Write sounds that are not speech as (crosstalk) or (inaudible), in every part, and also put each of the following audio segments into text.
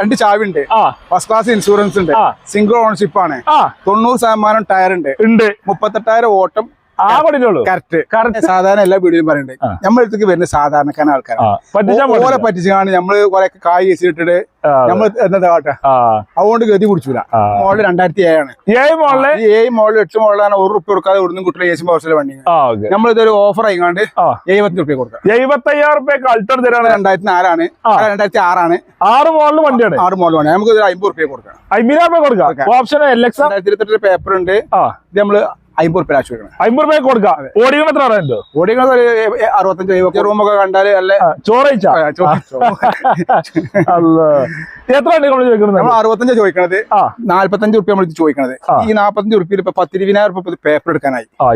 രണ്ട് ചാവി ഉണ്ട് ആ. ഫസ്റ്റ് ക്ലാസ് ഇൻഷുറൻസ് ഉണ്ട്. സിംഗിൾ ഓണർഷിപ്പ് ആണ്. തൊണ്ണൂറ് ശതമാനം ടയർ ഉണ്ട് ഉണ്ട്. മുപ്പത്തെട്ടായിരം ഓട്ടം ആ കൊണ്ടിട്ടുള്ളൂ കറക്റ്റ്. കറക്റ്റ്. സാധാരണ എല്ലാ വീടുകളും പറയുന്നുണ്ട് അടുത്തേക്ക് വരുന്ന സാധാരണക്കാരൻ ആൾക്കാരാണ് ഓരോ പറ്റിച്ചാണ് നമ്മൾ കുറെ കായ് വെച്ചിട്ടിട്ട് നമ്മൾ എന്താ കാട്ടെ? അതുകൊണ്ട് ഗതി കുടിച്ചില്ല. മോളിൽ രണ്ടായിരത്തി ഏഴാണ് ഏഴ് മോളിൽ? ഏഴ് മോളിൽ എട്ട് മോളിലാണ് ഒരു റുപ്യ കൊടുക്കാതെ ഇവിടുന്ന് കുട്ടികളെ ഏസി പവർസിലെ വണ്ടി നമ്മളിതൊരു നമ്മൾ ഇതൊരു ഓഫർ ആയിക്കാണ്ട് എഴുപത്തി റുപ്യ കൊടുക്കാം. എഴുപത്തയ്യായിരം റുപ്യക്ക് അൾട്ടർ തരാണ്. രണ്ടായിരത്തി നാലാണ്. രണ്ടായിരത്തി ആറാണ് ആറ് മോളിൽ വണ്ടിയാണ്. ആറ് മോളിൽ വേണം നമുക്ക് ഒരു അമ്പത് റുപ്യ കൊടുക്കാം. അമ്പതിനായിരം റുപ്യ കൊടുക്കാം. ഓപ്ഷൻ രണ്ടായിരത്തി ഇരുപത്തെട്ട് പേപ്പർ ഉണ്ട്. ഇത് നമ്മൾ അമ്പത് റുപ്യ ആശു വെക്കണം അമ്പത് രൂപ കൊടുക്കാം. ഓടിക്കണം എത്ര ഒരു അറുപത്തഞ്ച് എഴുപത്തി റൂമൊക്കെ കണ്ടാൽ ചോറയിച്ച അല്ല? എത്ര നമ്മൾ ചോദിക്കുന്നത്? അറുപത്തഞ്ച് ചോദിക്കണത്. നാല്പത്തഞ്ച് റുപ്യ നമ്മൾ ചോദിക്കണത്. ഈ നാല്പത്തഞ്ച് റുപ്യയിൽ ഇപ്പൊ പത്തിരുപതിനായിരം റുപ്യ പേപ്പർ എടുക്കാനായി. ആ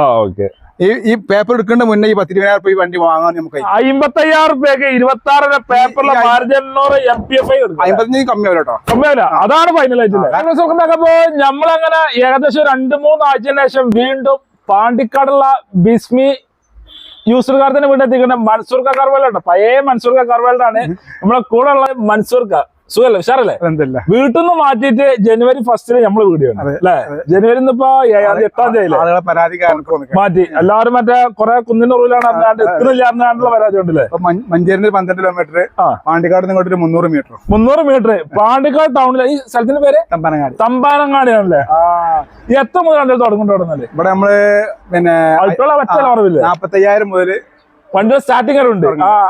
ആ ഓക്കെ. ഈ ഈ പേപ്പർ എടുക്കേണ്ട മുന്നേ ഈ പത്തിരുപതിനായിരം രൂപ ഈ വണ്ടി വാങ്ങാൻ നമുക്ക്. അമ്പത്തയ്യായിരം റുപ്യക്ക് ഇരുപത്തി ആറര പേപ്പറിലെ എണ്ണൂറ് എം പി എഫ് ഐ അമ്പത്തഞ്ച് കമ്മി ആവില്ല കേട്ടോ. കമ്മിയാവില്ല അതാണ് ഫൈനൽ ആയിട്ടുള്ളത്. അപ്പോ നമ്മളങ്ങനെ ഏകദേശം രണ്ട് മൂന്ന് ആഴ്ചന് ശേഷം വീണ്ടും പാണ്ടിക്കാടുള്ള ബിസ്മി യൂസർ തന്നെ വീട്ടിൽ എത്തിക്കുന്ന മൻസൂർ കർവേലുണ്ട് പഴയ മൻസൂർ കാർവേലാണ് നമ്മളെ കൂടെ ഉള്ള മൻസൂർ ക സുഖല്ലേ ഉഷാറല്ലേ? എന്തല്ല വീട്ടിൽ നിന്ന് മാറ്റിയിട്ട് ജനുവരി ഫസ്റ്റിൽ നമ്മൾ വീഡിയോ അല്ലേ? ജനുവരി ഇന്നിപ്പോ എട്ടാം തീയതി മാറ്റി. എല്ലാവരും മറ്റേ കുറെ കുന്നിന്റെ ഉള്ളിലാണ് അറിഞ്ഞാണ്ട് എത്തുന്നില്ല അറിഞ്ഞാണ്ടുള്ള പരാതി ഉണ്ടല്ലേ? മഞ്ചേരി പന്ത്രണ്ട് കിലോമീറ്റർ. പാണ്ടിക്കാട് ഇങ്ങോട്ട് ഒരു മുന്നൂറ് മീറ്റർ മുന്നൂറ് മീറ്റർ പാണ്ടിക്കാട് ടൗണിലെ ഈ സ്ഥലത്തിന്റെ പേര്? തമ്പാനങ്ങാടി. തമ്പാനങ്ങാടിയാണല്ലേ? എത്ര മുതൽ രണ്ടു തുടങ്ങുന്നുണ്ട് തുടങ്ങുന്നത്? ഇവിടെ നമ്മൾ പിന്നെ നാപ്പത്തയ്യായിരം മുതൽ പണ്ട് സ്റ്റാർട്ടിംഗ് ഉണ്ട്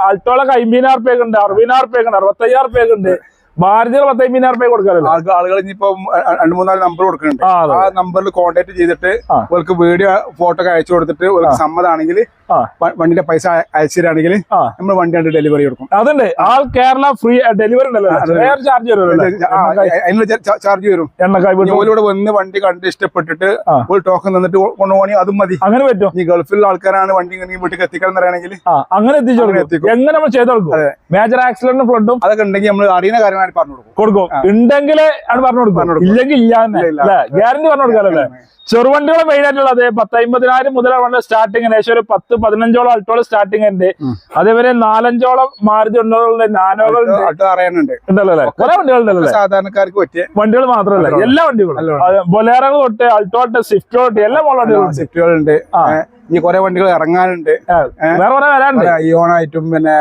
അൾട്ടോള അമ്പതിനായിരം റുപ്യൊക്കെ ഉണ്ട് അറുപതിനായിരം റുപ്യൊക്കെ ഉണ്ട് അറുപത്തയ്യായിരം റുപ്യൊക്കെ ഉണ്ട്. മാരുതികൾ പത്ത് അമ്പതിനായിരം കൊടുക്കാറില്ല. ആളുകൾ ഇനിയിപ്പോ രണ്ട് മൂന്നാൽ നമ്പർ കൊടുക്കുന്നുണ്ട്. ആ നമ്പറിൽ കോൺടാക്ട് ചെയ്തിട്ട്. അവർക്ക് വീഡിയോ ഫോട്ടോ ഒക്കെ അയച്ചു കൊടുത്തിട്ട് അവർക്ക് സമ്മതാണെങ്കിൽ വണ്ടിന്റെ പൈസ അയച്ചു തരാണെങ്കിൽ നമ്മൾ വണ്ടി കണ്ട് ഡെലിവറി കൊടുക്കും. അതുണ്ട്. ആൾ കേരള ഫ്രീ ഡെലിവറി ഉണ്ടല്ലോ. ചാർജ് അതിനുള്ള ചാർജ് വരും. ഓലോട് വന്ന് വണ്ടി കണ്ട് ഇഷ്ടപ്പെട്ടിട്ട്. ഒരു ടോക്കൺ തന്നിട്ട് കൊണ്ടുപോകണി അതും മതി. അങ്ങനെ പറ്റും. ഈ ഗൾഫിലുള്ള ആൾക്കാരാണ് വണ്ടി ഇങ്ങനെ വീട്ടിൽ എത്തിക്കണം എന്നറിയണമെങ്കിൽ അങ്ങനെ എത്തിച്ചു എങ്ങനെ നമ്മൾ ചെയ്തോളൂ കൊടുക്കും മേജർ ആക്സിഡന്റും ഫ്ലഡും അതൊക്കെ ഉണ്ടെങ്കിൽ നമ്മൾ അറിയുന്ന കാര്യമാണ് പറഞ്ഞു കൊടുക്കും. കൊടുക്കും. ഉണ്ടെങ്കിൽ ആണ് പറഞ്ഞു കൊടുക്കും. ഇല്ലെങ്കിൽ ഇല്ല. ഗ്യാരണ്ടി പറഞ്ഞു കൊടുക്കാമല്ലേ ചെറുവണ്ടികൾ മെയിൻ ആയിട്ടുള്ളത് പത്ത് അമ്പതിനായിരം മുതലാണ് സ്റ്റാർട്ടിങ് ഏകദേശം ഒരു പത്ത് പതിനഞ്ചോളം അൾട്ടോളം സ്റ്റാർട്ടിങ് ഉണ്ട്. അതേപോലെ നാലഞ്ചോളം മാരുതി ഉണ്ടോളുണ്ട്. അറിയാനുണ്ട്. ഉണ്ടല്ലോ കുറെ വണ്ടികൾ സാധാരണക്കാർക്ക് പറ്റിയ വണ്ടികൾ മാത്രമല്ല. എല്ലാ വണ്ടികളും. ബൊലേറകൾ അത് ബൊലേറോ തൊട്ട് അൾട്ടോ തൊട്ട് സ്വിഫ്റ്റ് തൊട്ട് എല്ലാ വണ്ടികളുണ്ട്. സ്വിഫ്റ്റുകളുണ്ട് ഇനി ഈ കുറെ വണ്ടികൾ ഇറങ്ങാനുണ്ട്. വേറെ കുറെ വരാനുണ്ട്. ഇയോണായിട്ടും പിന്നെ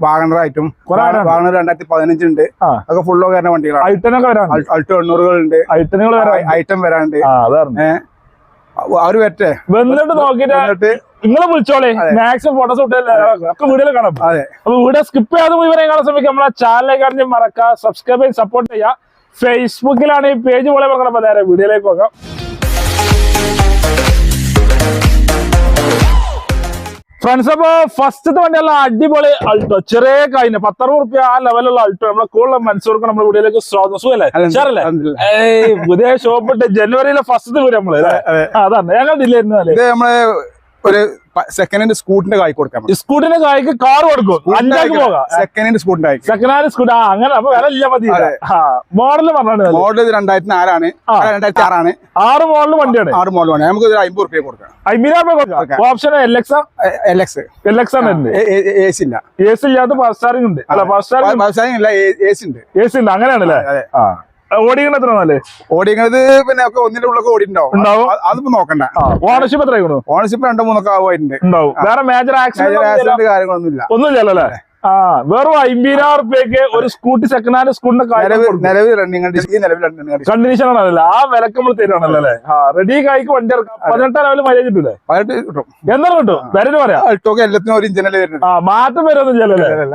വാഗണറായിട്ടും. വാഗണർ രണ്ടായിരത്തി പതിനഞ്ചുണ്ട്. അതൊക്കെ ഫുള്ളോ കയറുന്ന വണ്ടികളാണ് ഐട്ടനൊക്കെ അൾ- അൾട്ടോ എണ്ണൂറുകളുണ്ട്. ഐട്ടനുകൾ ഐറ്റം വരാണ്ട് അവർ വരട്ടെ വന്നിട്ട് നോക്കിയിട്ട് എന്നിട്ട് നിങ്ങളെ വിളിച്ചോളെ. മാക്സിമം ഫോട്ടോസ് ഒക്കെ വീഡിയോ കാണാം. അതെ. അപ്പൊ വീഡിയോ സ്കിപ്പ് ചെയ്യാതെ മുഴുവനെ കാണാൻ ശ്രമിക്കുക. നമ്മളെ ചാനലിലേക്ക് അറിഞ്ഞ് മറക്കുക സബ്സ്ക്രൈബ് ചെയ്ത് സപ്പോർട്ട് ചെയ്യുക. ഫേസ്ബുക്കിലാണ് ഈ പേജ് പോലെ പറഞ്ഞ നേരെ വീഡിയോയിലേക്ക് പോകാം. ഫ്രണ്ട്സ് അപ്പൊ ഫസ്റ്റത്തെ വണ്ടിയല്ല അടിപൊളി അൾട്ടോ ചെറിയ കഴിഞ്ഞ പത്തറുപത് റുപ്യ ആ ലെവലുള്ള അൾട്ടോ നമ്മളെ കൂടുതൽ മനസ്സൂർക്ക് നമ്മുടെ വീഡിയോയിലേക്ക് സ്വാഗതം. സുഖല്ലേ? പുതിയ ഷോപ്പിട്ട് ജനുവരിയിലെ ഫസ്റ്റ് വീട് നമ്മൾ അതാണ് ഞങ്ങൾ ഇത് നമ്മളെ ഒരു സെക്കൻഡ് ഹാൻഡ് സ്കൂട്ടിന്റെ കായ് കൊടുക്കാൻ സ്കൂട്ടിന്റെ കായ്ക്ക് കാർ കൊടുക്കും. സെക്കൻഡ് ഹാൻഡ് സ്കൂട്ടിന്റെ കായ്ക്ക്. സെക്കൻഡ് ഹാൻഡ് സ്കൂട്ടി അങ്ങനെ അപ്പൊ വില ഇല്ല മതി മോഡൽ പറഞ്ഞു മോഡൽ മോഡൽ രണ്ടായിരത്തി നാലാണ്. രണ്ടായിരത്തി ആറാണ് ആറ് മോഡൽ വണ്ടിയാണ്. ആറ് മോഡൽ മോഡലാണ് നമുക്ക് ഒരു അമ്പത് റുപ്യ കൊടുക്കാം. അമ്പതിനായിരം കൊടുക്കാം. കൊടുക്കാം. Option L X L X L X ആണ് ഉണ്ട് എ സി ഇല്ല. എ സി ഇല്ലാത്ത ഫസ്റ്റ് സ്റ്റാറിംഗ് ഉണ്ട്. അല്ല ഫസ്റ്റ് സ്റ്റാറിംഗ് ഇല്ല എ സി ഉണ്ട് എ സി ഉണ്ട് അങ്ങനെയാണല്ലേ? ആ. ഓടിക്കണ എത്ര നല്ലേ ഓടിക്കുന്നത് പിന്നെ ഒക്കെ ഒന്നിന്റെ ഉള്ളൊക്കെ ഓടിണ്ടാവും ഉണ്ടാവും. അത് അതിപ്പോ നോക്കണ്ട. ഓണർഷിപ്പ് എത്ര ഓണർഷിപ്പ് രണ്ടോ മൂന്നൊക്കെ ആവുമായിട്ടുണ്ട് ഉണ്ടാവും. വേറെ മേജർ ആക്സിഡന്റ് ആക്സിഡന്റ് കാര്യങ്ങളൊന്നുമില്ല ഒന്നുമില്ലല്ലോ അല്ലേ? ആ വെറും അമ്പതിനായിരം റുപ്യക്ക് ഒരു സ്കൂട്ടി സെക്കൻഡ് ഹാൻഡ് സ്കൂട്ടിന്റെ കണ്ടീഷൻ ആണല്ലോ. ആ വിലക്ക് നമ്മൾ തരുവാണല്ലോ അല്ലേ? ആ റെഡി കായ്ക്ക് വണ്ടി ഇറക്കാം. പതിനെട്ടാം ലെവൽ മൈലേജ് കിട്ടൂലേ? പതിനെട്ട് കിട്ടും. വരട്ട് പറയാം. ആ മാറ്റം വരും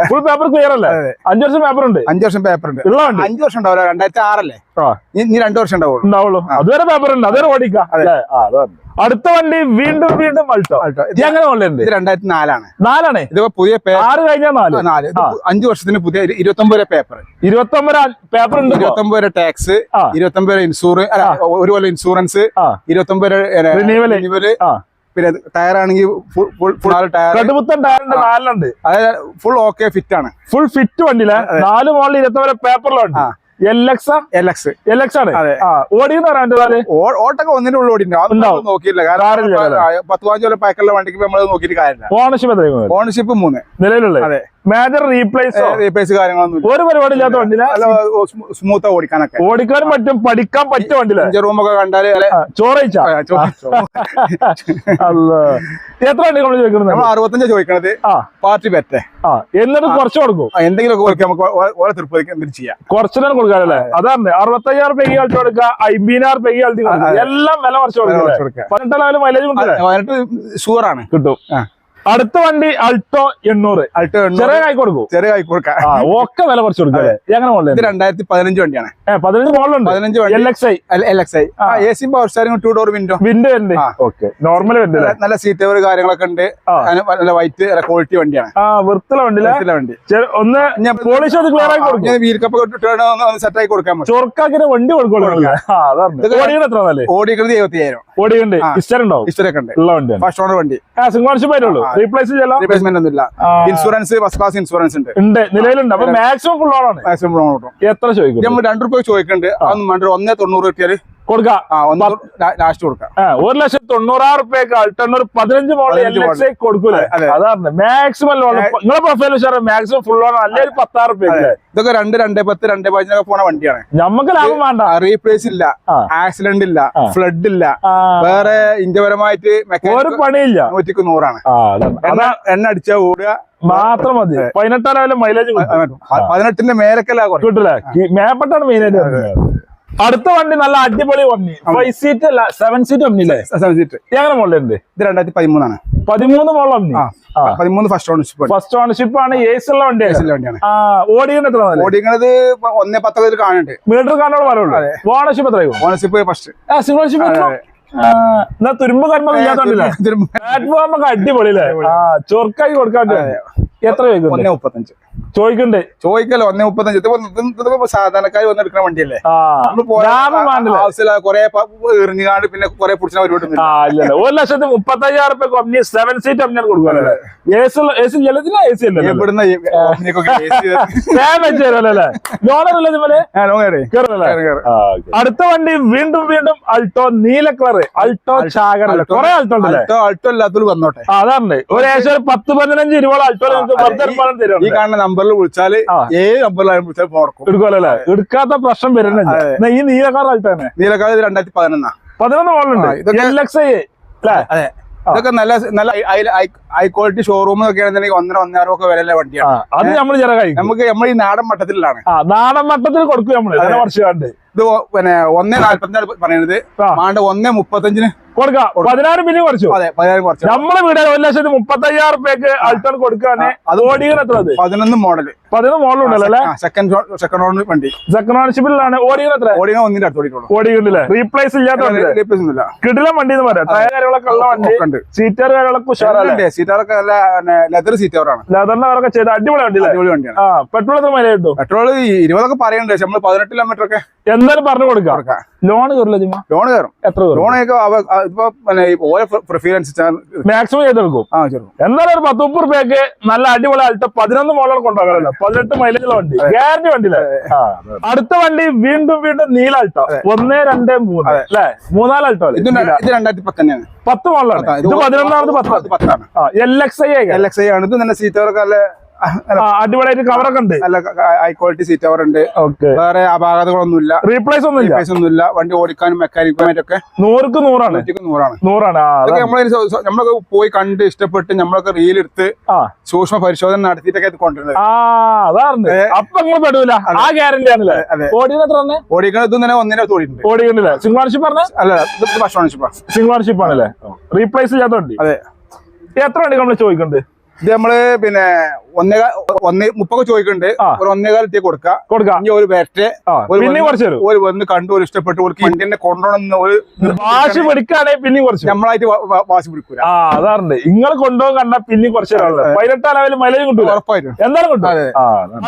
ഫുൾ പേപ്പർ ക്ലിയർ അല്ലേ? അതെ. അഞ്ചു വർഷം പേപ്പർ ഉണ്ട്. അഞ്ചു വർഷം പേപ്പർ ഉണ്ട്. ഉള്ള വണ്ടി. അഞ്ചു വർഷം ഉണ്ടാവില്ല. രണ്ടായിരത്തി ആറല്ലേ? ആ. ഇനി രണ്ടു വർഷം ഉണ്ടാവുള്ളൂ. ഉണ്ടാവുള്ളൂ. അതുവരെ പേപ്പർ ഉണ്ട്. അതുവരെ ഓടിക്കാം. അതെ. ആ, അതാണ്. അടുത്ത വണ്ടി വീണ്ടും വീണ്ടും അൾട്ടോ. അൾട്ടോ. ഇത് എങ്ങനെ ഓൺലൈൻ ഇത് രണ്ടായിരത്തി നാലാണ്? നാലാണ് ഇതിപ്പോ പുതിയ പേപ്പർ ആറ് കഴിഞ്ഞാൽ നാല്. നാല്. അഞ്ചു വർഷത്തിന് പുതിയ ഇരുപത്തി ഒമ്പത് പേപ്പർ ഇരുപത്തി ഒമ്പത് പേപ്പർ ഉണ്ട് ഇപ്പോ. ഇരുപത്തി ഒമ്പത് ടാക്സ് ഇരുപത്തൊമ്പത് ഇൻഷൂറൻസ് ഒരു കൊല്ലം ഇൻഷുറൻസ് ഇരുപത്തൊമ്പത് ഇരുപത്തി ഒമ്പത് റിന്യൂവൽ പിന്നെ ടയർ ആണെങ്കിൽ അതായത് ഫുൾ ഓക്കെ ഫിറ്റ് ആണ്. ഫുൾ ഫിറ്റ് വണ്ടിയിലെ നാല് മോളിൽ ഇരുപത്തി ഒമ്പത് പേപ്പറിലുണ്ട് ഓട്ടൊക്കെ ഒന്നിന്റെ ഉള്ളിൽ ഓടിണ്ടാവും നോക്കിയില്ല കാരണം പത്ത് പതിനഞ്ച് കൊല്ലം പാക്കുള്ള വണ്ടിക്ക് നമ്മൾ നോക്കിയിട്ട് കാര്യമില്ല. ഓണർഷിപ്പ് ഓണർഷിപ്പ് മൂന്ന്. നിലവിലുള്ളത്? അതെ. മേജർ റീപ്ലേസോ റീപ്ലേസ് കാര്യങ്ങളൊന്നും ഒരു പരിപാടി ഇല്ലാത്ത വണ്ടിയില? സ്മൂത്ത് ഓടിക്കാനൊക്കെ. ഓടിക്കാൻ പറ്റും പഠിക്കാൻ പറ്റും വണ്ടിയിലെ. ഇഞ്ചർ റൂമൊക്കെ കണ്ടാൽ ചോറയിച്ച എത്ര വണ്ടി നമ്മൾ ചോദിക്കുന്നത്? നമ്മൾ അറുപത്തഞ്ചാ ചോദിക്കണത്. പാർട്ടി ബെറ്റേ. ആ എന്നിട്ട് കുറച്ച് കൊടുക്കും. എന്തെങ്കിലും നമുക്ക് ഓരോ തൃപ്തി എന്തെങ്കിലും ചെയ്യാം. കുറച്ചിനും കൊടുക്കാനല്ലേ അതാണ്. അറുപത്തയ്യായിരം രൂപയ്ക്ക് കളിച്ചു കൊടുക്കുക അമ്പതിനായിരം രൂപ കളിച്ചു കൊടുക്കുക. എല്ലാം വില കുറച്ച് കൊടുക്കുക. പതിനെട്ടാലും മൈലേജ് പതിനെട്ട് ഷുവറാണ് കിട്ടും. അടുത്ത വണ്ടി അൾട്ടോ എണ്ണൂറ്. അൾട്ടോ ചെറിയ കൈ കൊടുക്കും. ചെറിയ കൈ കൊടുക്കാം. ഒക്കെ വില കുറച്ച് കൊടുക്കാം എങ്ങനെ മോളിൽ രണ്ടായിരത്തി പതിനഞ്ച് വണ്ടിയാണ്. പതിനഞ്ച് മോളിലുണ്ട് പതിനഞ്ച് വണ്ടി. L X I L X I A C power steering two door window window ഉണ്ട്. ഓക്കെ നോർമൽ വിൻഡോ നല്ല സീറ്റ് കവർ കാര്യങ്ങളൊക്കെ ഉണ്ട്. നല്ല വൈറ്റ് നല്ല ക്വാളിറ്റി വണ്ടിയാണ്. ആ വൃത്തില വണ്ടിയിലെ വൃത്തിയുള്ള വണ്ടി. ഒന്ന് ഞാൻ- പോളിഷ് അത് ക്ലിയർ ആയി കൊടുക്കും. ഞാൻ വീൽ കപ്പ് ഇട്ടിട്ട് ഒന്ന് സെറ്റ് ആയി കൊടുക്കാൻ പറ്റും. ചൊറുക്കാക്കിന് വണ്ടി നല്ലേ ഓടിക്കുന്നത് ഇരുപത്തിയായിരം ഓടിക്കുന്നുണ്ട്. ഓടിയുണ്ട്. ഹിസ്റ്റർ ഉണ്ടാവും ഹിസ്റ്ററി ഉണ്ട്. ഉള്ള വണ്ടിയാണ്. ഫസ്റ്റ് ഓണർ വണ്ടി. ആ സിംഗോൺഷിപ്പ് ആയിട്ടുള്ളൂ. റീപ്ലേസ് ചെയ്യാം റീപ്ലേസ്മെന്റ് ഒന്നുമില്ല. ഇൻഷുറൻസ് ഫസ്റ്റ് ക്ലാസ് ഇൻഷുറൻസ് ഉണ്ട്. ഉണ്ട്. നിലവിലുണ്ട്. അപ്പൊ മാക്സിമം ഫുൾ ഓണാണ് മാക്സിമം ലോൺ കിട്ടും. എത്ര ചോദിക്കും? നമ്മൾ രണ്ടു രൂപ ചോദിക്കുന്നുണ്ട് അതൊന്നും വേണ്ട. ഒന്നേ തൊണ്ണൂറ് കിട്ടിയാൽ കൊടുക്കാം. ലാസ്റ്റ് കൊടുക്കാം. ഒരു ലക്ഷത്തി തൊണ്ണൂറായിരം റുപ്യക്ക് അൾട്ടണ്ണൂർ പതിനഞ്ച് മോഡൽ കൊടുക്കൂലേ? അതാണ്. മാക്സിമം ലോൺ നിങ്ങളെ പ്രൊഫൈൽ ഉഷാറ്? മാക്സിമം ഫുൾ ഓൺ അല്ലെ ഒരു പത്താറ് ഇതൊക്കെ രണ്ട് രണ്ടേ പത്ത് രണ്ടേ പതിനൊക്കെ പോണ വണ്ടിയാണ്. നമുക്ക് ലാഭം വേണ്ട. റീപ്ലേസ് ഇല്ല. ആക്സിഡന്റ് ഇല്ല. ഫ്ലഡ് ഇല്ല. വേറെ ഇന്ത്യപരമായിട്ട് ഒരു പണിയില്ല. നൂറ്റിക്ക് നൂറാണ്. എണ്ണ അടിച്ചാ ഓടുക. മാത്രം മതി. പതിനെട്ടാം ലെവലിൽ മൈലേജ് പതിനെട്ടിന്റെ മേലക്കല്ല കിട്ടില്ല മേപ്പെട്ടാണ് മെയിൻ ആയിട്ട്. അടുത്ത വണ്ടി നല്ല അടിപൊളി വണ്ടി. ഫൈവ് സീറ്റ് അല്ല സെവൻ സീറ്റ് വണ്ടിയില്ലേ സെവൻ സീറ്റ് എങ്ങനെ മോഡലുണ്ട് ഇത് രണ്ടായിരത്തി പതിമൂന്നാണ്. പതിമൂന്ന് മോഡൽ വണ്ടി. പതിമൂന്ന് ഫസ്റ്റ് ഓണർഷിപ്പ് ഫസ്റ്റ് ഓണർഷിപ്പ് ആണ് ഏസ് ഉള്ള വണ്ടി വണ്ടിയാണ്. ഓടിയുണ്ട് എത്ര ഓടിക്കുന്നത് ഒന്നേ പത്തൊക്കെ കാണുന്നുണ്ട്. മീറ്റർ കാണാൻ പറയുള്ളൂ ഓണർഷിപ്പ് എത്രയോ ഓണർഷിപ്പ് ഫസ്റ്റ് സിംഗിൾ ഷിപ്പ് എന്നാ തുരുമ്പ് ഇല്ലാത്തോണ്ടില്ല ഒക്കെ അടിപൊളിയല്ലേ? ആ ചൊർക്കായി കൊടുക്കാൻ പറ്റും. എത്ര ചോദിക്കുന്നുണ്ട്? ഒന്നേ മുപ്പത്തഞ്ച്. ചോദിക്കണ്ടേ. ചോദിക്കല്ലോ ഒന്നേ മുപ്പത്തഞ്ച്. ഇതിപ്പോ സാധാരണക്കാർ വന്ന് എടുക്കുന്ന വണ്ടിയല്ലേ? കൊറേ എറിഞ്ഞാണ്ട് പിന്നെ കൊറേ പിടിച്ചാൽ ഒരു ലക്ഷത്തി മുപ്പത്തയ്യായിരം റുപ്യ കമ്പനി സെവൻ സീറ്റ് അമ്മ. അടുത്ത വണ്ടി വീണ്ടും വീണ്ടും അൾട്ടോ നീല കളർ അൾട്ടോ ചാകർ കൊറേ അൾട്ടോ അൾട്ടോ അല്ലാത്തവര് വന്നോട്ടെ. അതാണ്. ഒരു ഏകദേശം പത്ത് പതിനഞ്ച് ഇരുപത് അൾട്ടോ ഈ കാണുന്ന നമ്പറിൽ വിളിച്ചാൽ ആ. ഏത് നമ്പറിലായാലും വിളിച്ചാൽ പോർക്കും. എടുക്കുമല്ലേ എടുക്കാത്ത പ്രശ്നം വരുന്നില്ല. എന്നാ ഈ നീലക്കാർ ആയിട്ടാണ് നീലക്കാർ രണ്ടായിരത്തി പതിനൊന്നാ. പതിനൊന്ന് ആ, ഇതൊക്കെ- നല്ല നല്ല ഹൈ ക്വാളിറ്റി ഷോറൂം ഒക്കെ ആണെന്നുണ്ടെങ്കിൽ ഒന്നര ഒന്നര ഒക്കെ വിലയുള്ള ആ വണ്ടിയാണ് അത് നമ്മൾ നമുക്ക് നമ്മൾ ഈ നാടൻ മട്ടത്തിലാണ്. നാടൻ മട്ടത്തിൽ കൊടുക്കും നമ്മൾ. വർഷം ഇത് പിന്നെ ഒന്നേ നാല്പത്തിനാല് പറയുന്നത് മാണ്ട് ഒന്നേ മുപ്പത്തഞ്ചിന്. കൊടുക്കാം. പതിനായിരം പിന്നെ കുറച്ചു. അതെ പതിനായിരം കുറച്ചു. നമ്മളെ വീട് ഒരു ലക്ഷത്തി മുപ്പത്തയ്യായിരം റുപ്യക്ക് അൾട്ടോൺ കൊടുക്കാണ് അത് ഓടികൾ എത്ര പതിനൊന്ന് മോഡൽ പതിനൊന്ന് മോഡൽ അല്ലെ? സെക്കൻഡ് സെക്കൻഡ് ഓണർ വണ്ടി. സെക്കൻഡ് ഓണർഷിപ്പിലാണ് ഓടികൾ എത്ര ഓടിയ ഒന്നിന്റെ അടുത്ത് ഓടിയുണ്ടല്ലേ റീപ്ലേസ് ഇല്ലാത്ത റീപ്ലേസ് ഒന്നുമില്ല. കിടിലം വണ്ടി എന്ന് പറയാം. ടയർ കാര്യങ്ങളൊക്കെ ഉള്ള വണ്ടി. ഉണ്ട്. സീറ്റർ കാര്യങ്ങളൊക്കെ ഉഷാറല്ലേ സീറ്റാറൊക്കെ നല്ല ലെതർ സീറ്ററാണ് ലെതറിന്റെ അവരൊക്കെ ചെയ്ത അടിപൊളി വണ്ടി അടിപൊളി വണ്ടിയാണ്. പെട്രോൾ എത്ര മൈലേജ് കിട്ടും? പെട്രോൾ ഇരുപതൊക്കെ പറയുന്നുണ്ട് നമ്മൾ പതിനെട്ട് കിലോമീറ്റർ ഒക്കെ എന്തായാലും പറഞ്ഞു കൊടുക്കാം. ലോൺ കയറില്ല ജിമ്മ? ലോൺ കയറും. എത്ര ലോൺ ലോണൊക്കെ ഇപ്പൊ ഓരോ പ്രിഫറൻസ് മാക്സിമം ചെയ്തെടുക്കും. എന്നാലും ഒരു പത്ത് മുപ്പത് റുപ്യക്ക് നല്ല അടിപൊളി ആയിട്ട് പതിനൊന്ന് മോളുകൾ കൊണ്ടുപോകണല്ലോ പതിനെട്ട് മൈലേജുള്ള വണ്ടി. ഗ്യാരണ്ടി വണ്ടിയില്ലേ? അടുത്ത വണ്ടി വീണ്ടും വീണ്ടും നീല അൾട്ടോ ഒന്ന് രണ്ട് മൂന്ന്. അല്ലേ? മൂന്നാൽ ആൾട്ടോ ഇത് രണ്ടായിരത്തി പത്ത് തന്നെയാണ് പത്ത്. മോളിലാണ് ഇത് പതിനൊന്നാമത് പത്ത്. പത്താണ്. L X I L X I ആണ്. ഇത് തന്നെ സീറ്റ് നല്ല നല്ല അടിപൊളിയായിട്ട് കവറൊക്കെ ഉണ്ട്. നല്ല ഹൈ ക്വാളിറ്റി സീറ്റ് കവർ ഉണ്ട്. ഓക്കെ വേറെ അപാകതകളൊന്നുമില്ല. റീപ്ലേസ് ഒന്നുമില്ല? റീപ്ലേസ് ഒന്നുമില്ല. വണ്ടി ഓടിക്കാനും മെക്കാനിക്കുമായിട്ടൊക്കെ നൂറുക്ക് നൂറാണ്? നൂറാണ്. നൂറാണ് അതൊക്കെ. നമ്മൾ നമ്മളൊക്കെ പോയി കണ്ട് ഇഷ്ടപ്പെട്ട് നമ്മളൊക്കെ റീൽ എടുത്ത് സൂക്ഷ്മ പരിശോധന നടത്തിയിട്ടൊക്കെ കൊണ്ടുവരുന്നത്. അതാണ് അപ്പൊ നിങ്ങൾ പെടൂല. ആ ഗ്യാരണ്ടി ആണല്ലേ? ഓടിക്കുന്നത് ഇതും തന്നെ ഒന്നിനെ സിംഗ്ലാർഷിപ്പ് പറഞ്ഞ അല്ല ഭക്ഷണം ഓണർഷിപ്പാ ആണല്ലേ? റീപ്ലേസ് ചെയ്യാത്ത വണ്ടി അതെ. എത്ര വണ്ടി നമ്മൾ ചോദിക്കുന്നുണ്ട് ഇത് നമ്മൾ പിന്നെ ഒന്നേ ഒന്ന് മുപ്പൊക്കെ ചോദിക്കുന്നുണ്ട്. ഒരു കൊടുക്കുക കൊടുക്കാം. ഇനി ഒരു ഒരു പിന്നെ കുറച്ച് ഒരു വന്ന് കണ്ടു ഒരു ഇഷ്ടപ്പെട്ടു ഒരു വണ്ടിനെ കൊണ്ടുപോകണം ഒരു വാശി പിടിക്കുകയാണെങ്കിൽ പിന്നെ കുറച്ച് നമ്മളായിട്ട് വാശി പിടിക്കൂല. ആ അതാറുണ്ട്. നിങ്ങൾ കൊണ്ടുപോകാൻ കണ്ടാ പിന്നെ കുറച്ച് പതിനെട്ടാം ലെവലിൽ മൈലേജ് കിട്ടൂല. ഉറപ്പായിട്ടും. എന്തായാലും കിട്ടും അതെ.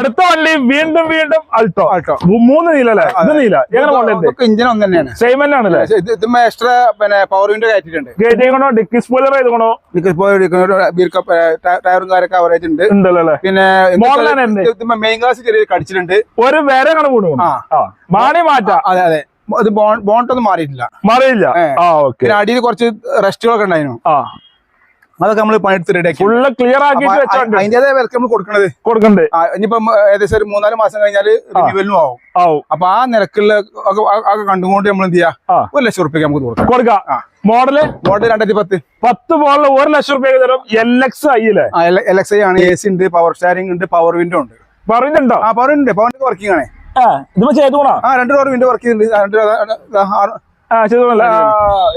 അടുത്ത വണ്ടി വീണ്ടും വീണ്ടും അൾട്ടോ. അൾട്ടോ. മൂന്ന് നീല അല്ലേ ഇത് നീല. എങ്ങനെ ഇഞ്ചിൻ ഒന്ന് തന്നെയാണ്. സെയിം തന്നെയാണ് ഇത് എക്സ്ട്രാ പിന്നെ പവർ വിൻഡോ കയറ്റിയിട്ടുണ്ട്. ഡിക്കിസ് ചെയ്യണോ? ഡിക്കി സ്പോയിലർ ചെയ്തണോ ടയറും കാര്യമൊക്കെ അവറേജ് ഉണ്ട്. പിന്നെ? മെയിൻ ഗ്ലാസ് ചെറിയ കടിച്ചിട്ടുണ്ട്. ഒരു വേറെ മാണി മാറ്റാ. അതെ അതെ. ഇത് ബോണ്ട് ഒന്നും മാറിയിട്ടില്ല. മാറിയില്ല. പിന്നെ അടിയിൽ കുറച്ച് റെസ്റ്റുകളൊക്കെ ഉണ്ടായിരുന്നു. ആ. അതൊക്കെ നമ്മൾ പണിയെടുത്ത് റെഡിയാക്കി ഫുള്ള് ക്ലിയർ വെച്ചോണ്ട്. അതിന്റേതായ വിലക്ക് നമ്മൾ കൊടുക്കണത്. കൊടുക്കണ്ടേ. ഇനിയിപ്പം ഏകദേശം ഒരു മൂന്നാൽ മാസം കഴിഞ്ഞാൽ റിന്യൂവലിനും ആവും. ആവും. അപ്പൊ ആ നിരക്കുള്ള ഒക്കെ കണ്ടുകൊണ്ട് നമ്മൾ എന്ത് ചെയ്യാ. ഒരു ലക്ഷം റുപ്യ നമുക്ക് കൊടുക്കാം. കൊടുക്കാം. മോഡൽ? മോഡൽ രണ്ടായിരത്തി പത്ത് പത്ത് മോഡൽ ഒരു ലക്ഷം റുപ്യ തരും. എൽ എക്സ് ഐ അല്ലേ? എൽ എക്സ് ഐ ആണ്. എ സി ഉണ്ട് പവർ സ്റ്റാരിംഗ് ഉണ്ട് പവർ വിൻഡോ ഉണ്ട്. പറയുന്നുണ്ടോ ആ പവർ ഉണ്ട്. പവറിന്റെ വർക്കിംഗ് ആണ്. ആ ഇത് ചെയ്തോണോ ആ രണ്ട് പവർ വിൻഡോ വർക്ക് ചെയ്യുന്നുണ്ട്.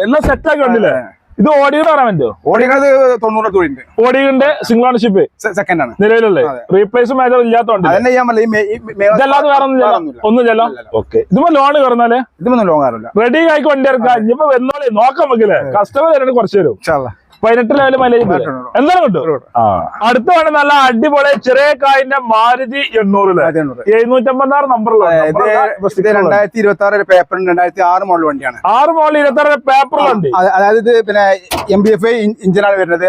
എല്ലാം സെറ്റ് ആക്കി ഉണ്ടല്ലേ ഇത് ഓടിയുടെ പറ്റുമോ? ഓടിക്കണത് തൊണ്ണൂറ് തൊഴിലുണ്ട് ഓടിയുടെ സിംഗിൾ ഓണർഷിപ്പ് സെക്കൻഡ് ആണ്. നിലവിലല്ലേ റീപ്ലേസ് മേജർ ഇല്ലാത്തോണ്ട് മേ- ഇതല്ലാതെ വേറെ ഒന്നും വേറെ ചെയ്യலாம் ഒന്നും ചെല്ലാം ഇല്ല, ഇല്ല. ഓക്കെ ഇതിപ്പോ ലോൺ കയറുന്നാലേ ഇതൊന്നും ലോൺ ആറില്ല റെഡി ആയിക്ക് വണ്ടി ഇറക്കാം ഇനിയിപ്പോ വന്നോളെ. നോക്കാം നമുക്കില്ലേ കസ്റ്റമർ തരണം കുറച്ച് തരും. പതിനെട്ട് ലെവൽ മൈലേജ് എന്താണ് എന്തായാലും കിട്ടും അടുത്ത വേണം നല്ല അടിപൊളി ചെറിയ കായിന്റെ മാരുതി എണ്ണൂറിൽ എണ്ണൂറ്. എഴുന്നൂറ്റമ്പത്താറ് ഇത് രണ്ടായിരത്തി ഇരുപത്തി ആറ് പേപ്പർ രണ്ടായിരത്തി ആറ് മോഡൽ വണ്ടിയാണ്. ആറ് മോഡൽ ഇരുപത്തി ആറ് പേപ്പർ വണ്ടി. അതായത് ഇത് പിന്നെ എം ബി എഫ് ഐ ഇഞ്ചിനാണ് വരുന്നത്.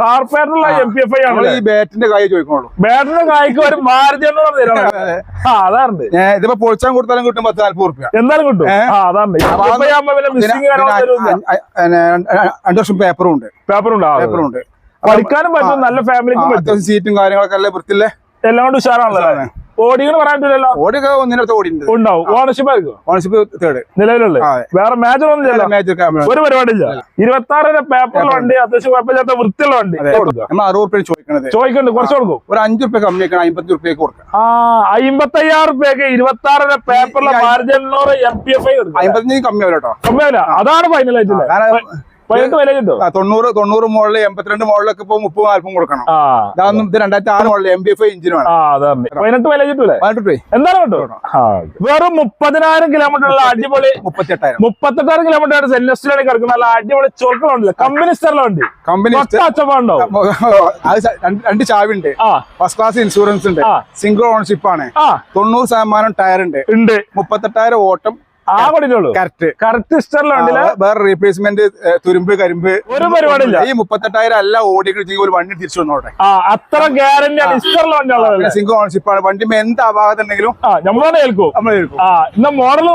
കാർപ്പേറ്ററുള്ള എം പി എഫ് ഐ ആണ് ഈ ബാറ്റിന്റെ കായ് ചോദിക്കുള്ളൂ ബാറ്റിന്റെ കായ്ക്ക് ഒരു മാരുതി എന്ന് ആ അതാറുണ്ട്. ഇതിപ്പോ പൊളിച്ചാൻ കൊടുത്താലും കിട്ടും പത്ത് നാല്പത് റുപ്യ എന്തായാലും കിട്ടും? അതാണ് രണ്ട് വർഷം പേപ്പറും ഉണ്ട് പേപ്പറുണ്ട്. പേപ്പറുണ്ട്. പഠിക്കാനും പറ്റും നല്ല ഫാമിലിക്കും പറ്റും. സീറ്റും കാര്യങ്ങളൊക്കെ അല്ലേ വൃത്തില്ലേ എല്ലാം കൊണ്ട് ഉഷാറാണല്ലോ ഉഷാറാണ്. ഓടികൾ പറയാൻ പറ്റില്ലല്ലോ ഓടിയൊക്കെ ഒന്നിനടുത്ത് ഓടി ഉണ്ടാവും. ഓണർഷിപ്പ് ആയിരിക്കും ഓണർഷിപ്പ് തേർഡ് നിലവിലുള്ളത്. വേറെ മേജർ ഒന്നും ഇല്ല മേജർ ഒരു പരിപാടിയില്ല. ഇരുപത്തി ആറിന്റെ പേപ്പറിൽ വണ്ടി അത്യാവശ്യം കുഴപ്പമില്ലാത്ത വൃത്തിയുള്ള വണ്ടി. നമ്മൾ അറുപത് റുപ്യ ചോദിക്കണത്. ചോദിക്കണ്ട്. കുറച്ച് കൊടുക്കും. ഒരു അഞ്ചു റുപ്യ കമ്മിയാക്കണം അമ്പത്തി റുപ്യക്ക് കൊടുക്കാം. ആ അമ്പത്തി അയ്യായിരം റുപ്യക്ക് ഇരുപത്തി ആറിന്റെ പേപ്പറിലെ എണ്ണൂറ് എം പി എഫ് ഐ അമ്പത്തഞ്ച് കമ്മിയാവില്ല കേട്ടോ. കമ്മിയാവില്ല അതാണ് ഫൈനൽ പതിനെട്ട് വില കിട്ടും ആ, തൊണ്ണൂറ് തൊണ്ണൂറ് മുകളിൽ എൺപത്തിരണ്ട് മുകളിലൊക്കെ ഇപ്പൊ മുപ്പത് നാല്പതും കൊടുക്കണം. ആ. ഇതൊന്നും ഇത് രണ്ടായിരത്തി ആറ് മുകളിൽ എം ബി എഫ് എഞ്ചിനാണ് ആ അതാണ് പതിനെട്ട് വില കിട്ടൂലേ? പതിനെട്ട് റുപ്യ കിട്ടും. ആ, വെറും മുപ്പതിനായിരം കിലോമീറ്റർ ഉള്ള അടിപൊളി മുപ്പത്തെട്ടായിരം. മുപ്പത്തെട്ടായിരം കിലോമീറ്റർ സെല്ലസ്റ്റിലാണ് കിടക്കുന്ന നല്ല അടിപൊളി ചൊറുക്കളുണ്ടല്ലേ. കമ്പനി സ്റ്ററിലെ വണ്ടി കമ്പനി അച്ചപ്പാണ്ടോ രണ്ട് ചാവി ഉണ്ട് ഫസ്റ്റ് ക്ലാസ് ഇൻഷുറൻസ് ഉണ്ട്. സിംഗിൾ ഓണർഷിപ്പ് ആണ്. തൊണ്ണൂറ് ശതമാനം ടയർ ഉണ്ട്. ഉണ്ട്. മുപ്പത്തെട്ടായിരം ഓട്ടം ആ കൊടിക്കുള്ളൂ കറക്റ്റ് കറക്റ്റ് സ്റ്ററിലെ വണ്ടിയിൽ വേറെ റീപ്ലേസ്മെന്റ് തുരുമ്പ് കരിമ്പ്. ഒരു പരിപാടിയില്ല. ഈ മുപ്പത്തെട്ടായിരം അല്ല ഓടിക്കുന്ന ഒരു വണ്ടി തിരിച്ചു വന്നോട്ടെ. അത്ര ഗ്യാരണ്ടി സിംഗിൾ ഓണർഷിപ്പ് ആണ്. വണ്ടി എന്ത് അപാകത്തുണ്ടെങ്കിലും നമ്മളോട് കേൾക്കും നമ്മൾ ആ ഇന്ന് മോഡൽ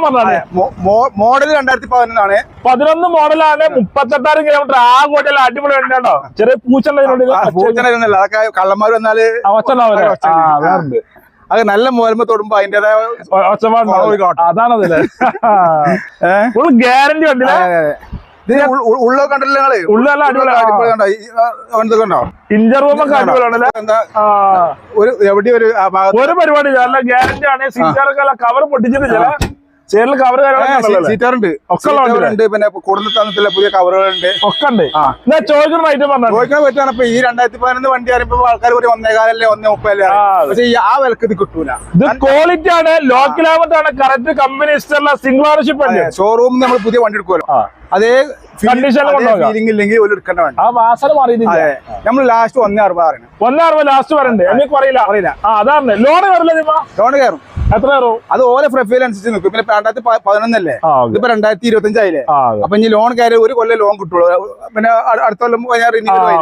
മോഡൽ രണ്ടായിരത്തി പതിനൊന്നാണ് പതിനൊന്ന് മോഡലാണ് മുപ്പത്തെട്ടായിരം കിലോമീറ്റർ ആ കോട്ടയിൽ അടിപൊളി വണ്ടിയാണോ ചെറിയ പൂച്ചുണ്ടതിനുള്ളിൽ പൂച്ചനല്ല അതൊക്കെ കള്ളന്മാർ വന്നാൽ ഒച്ചണ്ടാവില്ല അത് നല്ല മോൽമ തൊടുമ്പോ അതിന്റേതായ. ഫുൾ ഗ്യാരണ്ടി ഉള്ളോ കണ്ടല്ലോ? നിങ്ങൾ? ഉള്ളെല്ലാം അടിപൊളി. അടിപൊളി കണ്ടോ? ഈ, ആ, അങ്ങനത്തെ കണ്ടോ? ഇഞ്ചർ റൂമൊക്കെ അടിപൊളിയാണല്ലേ? ആ. ഒരു എവിടെ ഒരു ഒരു പരിപാടി ഗ്യാരണ്ടി ആണ്. സീറ്റാറൊക്കെ കവർ പൊട്ടിച്ചിട്ട് ചേരിൽ കവർ സീറ്റാറുണ്ട്. ഒക്കെ ഉണ്ട് പിന്നെ കൂടുതൽ പുതിയ കവറുകളുണ്ട് ഒക്കെ ഉണ്ട്. എന്നാ ചോദിക്കുന്ന ഐറ്റം പറഞ്ഞു ചോദിക്കാൻ പറ്റാണ് ഇപ്പൊ ഈ രണ്ടായിരത്തി പതിനൊന്ന് വണ്ടി അറിയുമ്പോ ആൾക്കാർ ഒരു ഒന്നേകാലല്ലേ ഒന്നേ മുപ്പതല്ലേ ആ. പക്ഷെ ആ വിലക്ക് ഇത് കിട്ടൂല. ഇത് ക്വാളിറ്റി ആണ് ലോ കിലോമീറ്റർ ആണ് കറക്റ്റ് കമ്പനി ഇഷ്ടമുള്ള സിംഗിൾ ഓണർഷിപ്പ് ഷോറൂമിൽ നമ്മൾ പുതിയ വണ്ടി എടുക്കുമല്ലോ. അതേ ഒരു എടുക്കേണ്ട വണ്ടി. ആ വാസന മാറിയിട്ടില്ല നമ്മൾ ലാസ്റ്റ് ഒന്നേ ലാസ്റ്റ് വരണ്ടേ? എനിക്ക് പറയില്ല. അറിയില്ല ആ അതാണ് ലോൺ കയറില്ല ലോൺ കയറും. എത്ര കയറും? അത് ഓരോ പ്രൊഫൈൽ അനുസരിച്ച് നിൽക്കും പിന്നെ രണ്ടായിരത്തി പതിനൊന്നല്ലേ? ഇപ്പൊ രണ്ടായിരത്തി ഇരുപത്തി അഞ്ചായില്ലേ അപ്പൊ ഇനി ലോൺ കയറി ഒരു കൊല്ലം ലോൺ കിട്ടുള്ളൂ. പിന്നെ അടുത്ത കൊല്ലം റിന്യൂവൽ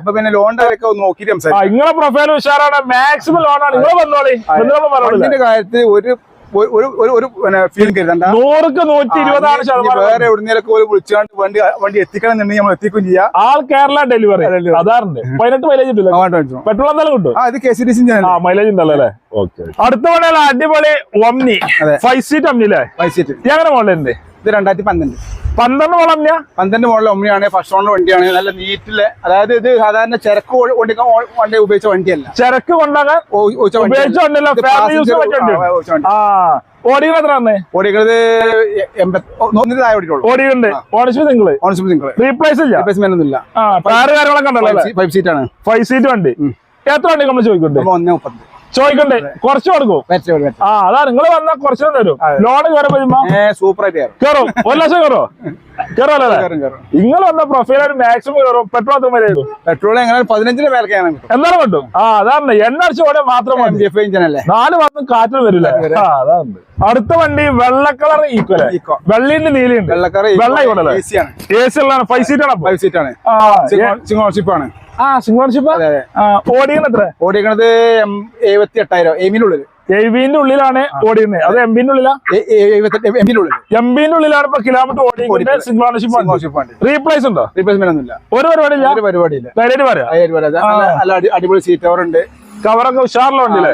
അപ്പൊ പിന്നെ ലോണിന്റെ കാര്യമൊക്കെ നോക്കിയിട്ട് സംസാരിക്കും. നിങ്ങളെ പ്രൊഫൈൽ ഉഷാറാണ്. മാക്സിമം ലോൺ ആണ്. നിങ്ങൾ വന്നോളി. കാര്യത്തിൽ ഒരു ഒരു- ഒരു ഒരു ഒരു പിന്നെ ഫീൽ കരുതണ്ട. നൂറുക്ക് നൂറ്റി ഇരുപതാണ് ശതമാനം. വേറെ എവിടുന്നേലൊക്കെ ഒരു വിളിച്ചുകൊണ്ട് വണ്ടി വണ്ടി എത്തിക്കണം എന്നുണ്ടെങ്കിൽ നമ്മൾ എത്തിക്കും ചെയ്യാം. All Kerala delivery. അതാറുണ്ട്. പതിനെട്ട് മൈലേജ്. പെട്രോൾ എന്തായാലും കിട്ടും. ആ ഇത് കെ സി ഡി സി ആ മൈലേജ് ഉണ്ടല്ലോ അല്ലേ? ഓക്കെ അടുത്ത പണിയല്ല അടിപൊളി ഒമ്നി. ഫൈവ് സീറ്റ് ഒമ്നി അല്ലേ സീറ്റ് എങ്ങനെ മോഡലുണ്ട് ഇത് രണ്ടായിരത്തി പന്ത്രണ്ട്. പന്ത്രണ്ട് മോളം പന്ത്രണ്ട് മോളിലെ ഒമ്നിയാണ് ഫസ്റ്റ് ഓണർ വണ്ടിയാണ് നല്ല നീറ്റിൽ. അതായത് ഇത് സാധാരണ ചരക്ക് ഓ- വണ്ടി ഉപയോഗിച്ച വണ്ടിയല്ല. ചരക്ക് കൊണ്ടാകാൻ ഓ- ഒഴിച്ച വണ്ടിയല്ല. ഉപയോഗിച്ച വണ്ടിയല്ല ഇത് ഫാമിലി യൂസ് passenger- ആ, ഒഴിച്ച വണ്ടി. ആ ഓടികൾ എത്ര ഓടിക്കുന്നത് എ- എൺപത്തി ഓ, നൂറിന് താഴെ ഓടിക്കുള്ളൂ ഓടിയുണ്ട് ഓണർഷിപ്പ് നിങ്ങൾ ഓണർഷിപ്പ് നിങ്ങൾ റീപ്ലേസ് ഇല്ല? റിപ്ലേസ്മെന്റ് ഒന്നും ഇല്ല. കാര്യങ്ങളൊക്കെ ഉണ്ടല്ലോ ഫൈവ് സീറ്റ് ആണ്. ഫൈവ് സീറ്റ് വണ്ടി. എത്ര വണ്ടി നമ്മൾ ചോദിക്കുന്നുണ്ട്? ഒന്നേ മുപ്പത്തി ചോദിക്കണ്ടേ? കുറച്ച് കൊടുക്കും. ആ അതാ നിങ്ങൾ വന്നാ കുറച്ച് തരും. ലോൺ കയറി വരുമ്പോ ഏ സൂപ്പർ ആയിട്ട് കയറും. ഒരു ലക്ഷം കയറോ കയറല്ലേ കയറും കയറും. നിങ്ങൾ വന്ന പ്രൊഫൈൽ ഒരു മാക്സിമം കയറും. പെട്രോൾ വരെ പെട്രോൾ എങ്ങനെ പതിനഞ്ചിന് മേലൊക്കെയാണ് എന്നാലും കിട്ടും. ആ അതാണ് എണ്ണ അടിച്ച് ഓടെ മാത്രം നാല് മാസം കാറ്റിൽ വരില്ല? ആ അതാണ് അടുത്ത വണ്ടി വെള്ള കളർ ഈക്വൽ. വെള്ളിന്റെ നീലയുണ്ട്. വെള്ള ആയിക്കോട്ടല്ലേ എ സി ഉള്ളതാണ്. ഫൈവ് സീറ്റ് ആണ് ഫൈവ് സീറ്റ് ആണ്. ഓണർഷിപ്പ് ആണ്. ആ സിംഗോൺഷിപ്പ് അതെ അതെ. ഓടിക്കണ എത്ര? ഓടിക്കണത് എഴുപത്തി എട്ടായിരം എയിമിനുള്ളിൽ എവിന്റെ ഉള്ളിലാണ് ഓടിയുന്നത് അത് എംബിന്റെ എം ഉള്ളിൽ ബിന്റെ ഉള്ളിലാണ് ഇപ്പൊ കിലോമീറ്റർ ഓടിക്കുന്നത് വണ്ടി റീപ്ലേസ് ഉണ്ടോ? റീപ്ലേസ്മെന്റ് ഒരു പരിപാടി ഇല്ല ഒരു പരിപാടിയില്ല. നല്ല അടി- അടിപൊളി സീറ്റ് കവർ ഉണ്ട്. കവറൊക്കെ ഉഷാറിലോ ഉണ്ടല്ലേ.